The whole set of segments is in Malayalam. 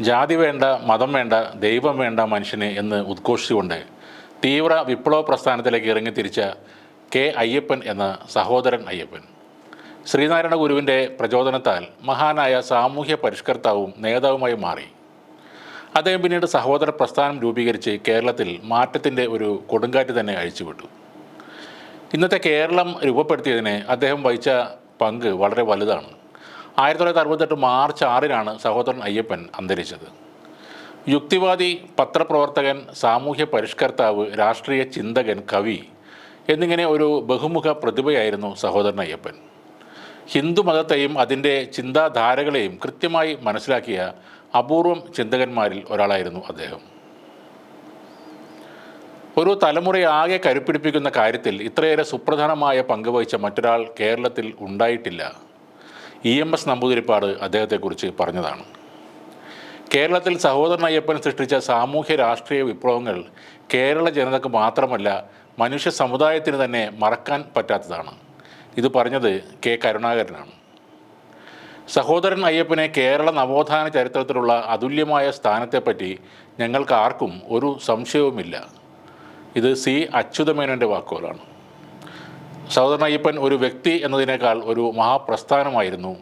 ജാതി വേണ്ട മതം വേണ്ട ദൈവം വേണ്ട മനുഷ്യന് എന്ന് ഉദ്ഘോഷിച്ചുകൊണ്ട് തീവ്ര വിപ്ലവ പ്രസ്ഥാനത്തിലേക്ക് ഇറങ്ങി തിരിച്ച കെ അയ്യപ്പൻ എന്ന സഹോദരൻ അയ്യപ്പൻ. ശ്രീനാരായണ ഗുരുവിന്റെ പ്രചോദനത്താൽ മഹാനായ സാമൂഹ്യ പരിഷ്കർത്താവും നേതാവുമായി മാറി. അദ്ദേഹം പിന്നീട് സഹോദര പ്രസ്ഥാനം രൂപീകരിച്ച് കേരളത്തിൽ മാറ്റത്തിന്റെ ഒരു കൊടുങ്കാറ്റ് തന്നെ അഴിച്ചുവിട്ടു. ഇന്നത്തെ കേരളം രൂപപ്പെടുത്തിയതിന് അദ്ദേഹം വഹിച്ച പങ്ക് വളരെ വലുതാണ്. ആയിരത്തി തൊള്ളായിരത്തി അറുപത്തെട്ട് മാർച്ച് ആറിനാണ് സഹോദരൻ അയ്യപ്പൻ അന്തരിച്ചത്. യുക്തിവാദി പത്രപ്രവർത്തകൻ സാമൂഹ്യ പരിഷ്കർത്താവ് രാഷ്ട്രീയ ചിന്തകൻ കവി എന്നിങ്ങനെ ഒരു ബഹുമുഖ പ്രതിഭയായിരുന്നു സഹോദരൻ അയ്യപ്പൻ. ഹിന്ദു മതത്തെയും അതിന്റെ ചിന്താധാരകളെയും കൃത്യമായി മനസ്സിലാക്കിയ അപൂർവം ചിന്തകന്മാരിൽ ഒരാളായിരുന്നു അദ്ദേഹം. ഒരു തലമുറയാകെ കരുപ്പിടിപ്പിക്കുന്ന കാര്യത്തിൽ ഇത്രയേറെ സുപ്രധാനമായ പങ്കുവഹിച്ച മറ്റൊരാൾ കേരളത്തിൽ ഉണ്ടായിട്ടില്ല. ഇ എം എസ് നമ്പൂതിരിപ്പാട് അദ്ദേഹത്തെക്കുറിച്ച് പറഞ്ഞതാണ്. കേരളത്തിൽ സഹോദരൻ അയ്യപ്പൻ സൃഷ്ടിച്ച സാമൂഹ്യ രാഷ്ട്രീയ വിപ്ലവങ്ങൾ കേരള ജനതക്ക് മാത്രമല്ല മനുഷ്യ സമുദായത്തിന് തന്നെ മറക്കാൻ പറ്റാത്തതാണ്. ഇത് പറഞ്ഞത് കെ കരുണാകരനാണ്. സഹോദരൻ അയ്യപ്പനെ കേരള നവോത്ഥാന ചരിത്രത്തിലുള്ള അതുല്യമായ സ്ഥാനത്തെപ്പറ്റി ഞങ്ങൾക്ക് ആർക്കും ഒരു സംശയവുമില്ല. ഇത് സി അച്യുതമേനോന്റെ വാക്കുകളാണ്. സഹോദരൻ അയ്യപ്പൻ ഒരു വ്യക്തി എന്നതിനേക്കാൾ ഒരു മഹാപ്രസ്ഥാനമായിരുന്നു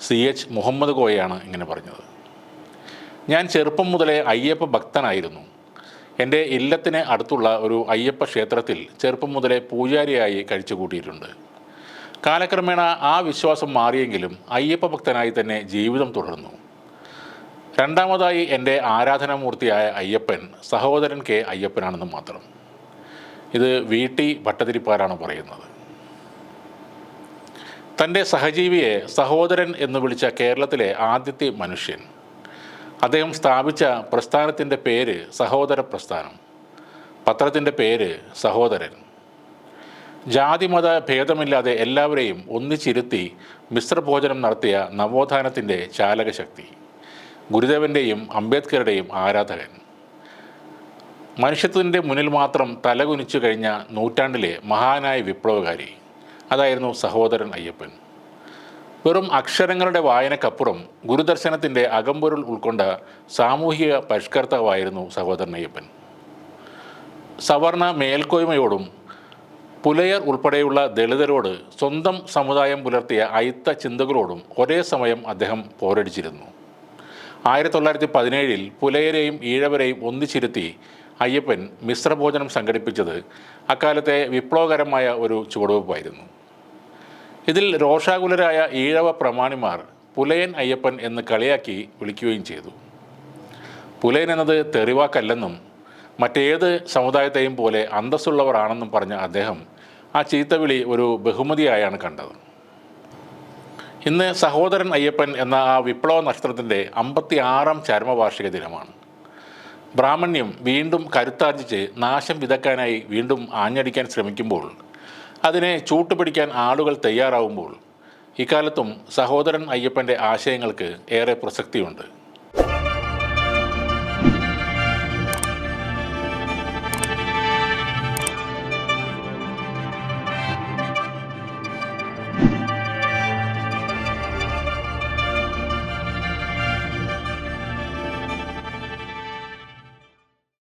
സി എച്ച് മുഹമ്മദ് കോയയാണ് ഇങ്ങനെ പറഞ്ഞത്. ഞാൻ ചെറുപ്പം മുതലേ അയ്യപ്പ ഭക്തനായിരുന്നു. എന്റെ ഇല്ലത്തിന് അടുത്തുള്ള ഒരു അയ്യപ്പ ക്ഷേത്രത്തിൽ ചെറുപ്പം മുതലേ പൂജാരിയായി കഴിച്ചു കൂട്ടിയിട്ടുണ്ട് കാലക്രമേണ ആ വിശ്വാസം മാറിയെങ്കിലും അയ്യപ്പ ഭക്തനായി തന്നെ ജീവിതം തുടർന്നു. രണ്ടാമതായി എന്റെ ആരാധനാമൂർത്തിയായ അയ്യപ്പൻ സഹോദരൻ കെ അയ്യപ്പനാണെന്ന് മാത്രം. ഇത് വി ടി ഭട്ടതിരിപ്പാരാണ് പറയുന്നത്. തന്റെ സഹജീവിയെ സഹോദരൻ എന്ന് വിളിച്ച കേരളത്തിലെ ആദ്യത്തെ മനുഷ്യൻ. അദ്ദേഹം സ്ഥാപിച്ച പ്രസ്ഥാനത്തിന്റെ പേര് സഹോദര പ്രസ്ഥാനം. പത്രത്തിന്റെ പേര് സഹോദരൻ. ജാതിമത ഭേദമില്ലാതെ എല്ലാവരെയും ഒന്നിച്ചിരുത്തി മിശ്രഭോജനം നടത്തിയ നവോത്ഥാനത്തിന്റെ ചാലകശക്തി. ഗുരുദേവന്റെയും അംബേദ്കറുടെയും ആരാധകൻ. മനുഷ്യത്വത്തിന്റെ മുന്നിൽ മാത്രം തലകുനിച്ചു കഴിഞ്ഞ നൂറ്റാണ്ടിലെ മഹാനായ വിപ്ലവകാരി അതായിരുന്നു സഹോദരൻ അയ്യപ്പൻ. വെറും അക്ഷരങ്ങളുടെ വായനക്കപ്പുറം ഗുരുദർശനത്തിന്റെ അകമ്പൊരുൾ ഉൾക്കൊണ്ട സാമൂഹിക പരിഷ്കർത്താവായിരുന്നു സഹോദരൻ അയ്യപ്പൻ. സവർണ മേൽക്കോയ്മയോടും പുലയർ ഉൾപ്പെടെയുള്ള ദളിതരോട് സ്വന്തം സമുദായം പുലർത്തിയ അയിത്ത ചിന്തകളോടും ഒരേ സമയം അദ്ദേഹം പോരടിച്ചിരുന്നു. ആയിരത്തി തൊള്ളായിരത്തി പതിനേഴിൽ പുലയരെയും ഈഴവരെയും ഒന്നിച്ചിരുത്തി അയ്യപ്പൻ മിശ്രഭോജനം സംഘടിപ്പിച്ചത് അക്കാലത്തെ വിപ്ലവകരമായ ഒരു ചുവടുവയ്പ്പായിരുന്നു ഇതിൽ രോഷാകുലരായ ഈഴവ പ്രമാണിമാർ പുലയൻ അയ്യപ്പൻ എന്ന് കളിയാക്കി വിളിക്കുകയും ചെയ്തു. പുലയൻ എന്നത് തെറിവാക്കല്ലെന്നും മറ്റേത് സമുദായത്തെയും പോലെ അന്തസ്സുള്ളവരാണെന്നും പറഞ്ഞ അദ്ദേഹം ആ ചീത്തവിളി ഒരു ബഹുമതിയായാണ് കണ്ടത്. ഇന്ന് സഹോദരൻ അയ്യപ്പൻ എന്ന ആ വിപ്ലവ നക്ഷത്രത്തിന്റെ അമ്പത്തി ആറാം ചരമവാർഷിക ദിനമാണ്. ബ്രാഹ്മണ്യം വീണ്ടും കരുത്താർജിച്ച് നാശം വിതക്കാനായി വീണ്ടും ആഞ്ഞടിക്കാൻ ശ്രമിക്കുമ്പോൾ അതിനെ ചൂട്ടുപിടിക്കാൻ ആളുകൾ തയ്യാറാവുമ്പോൾ ഇക്കാലത്തും സഹോദരൻ അയ്യപ്പന്റെ ആശയങ്ങൾക്ക് ഏറെ പ്രസക്തിയുണ്ട്.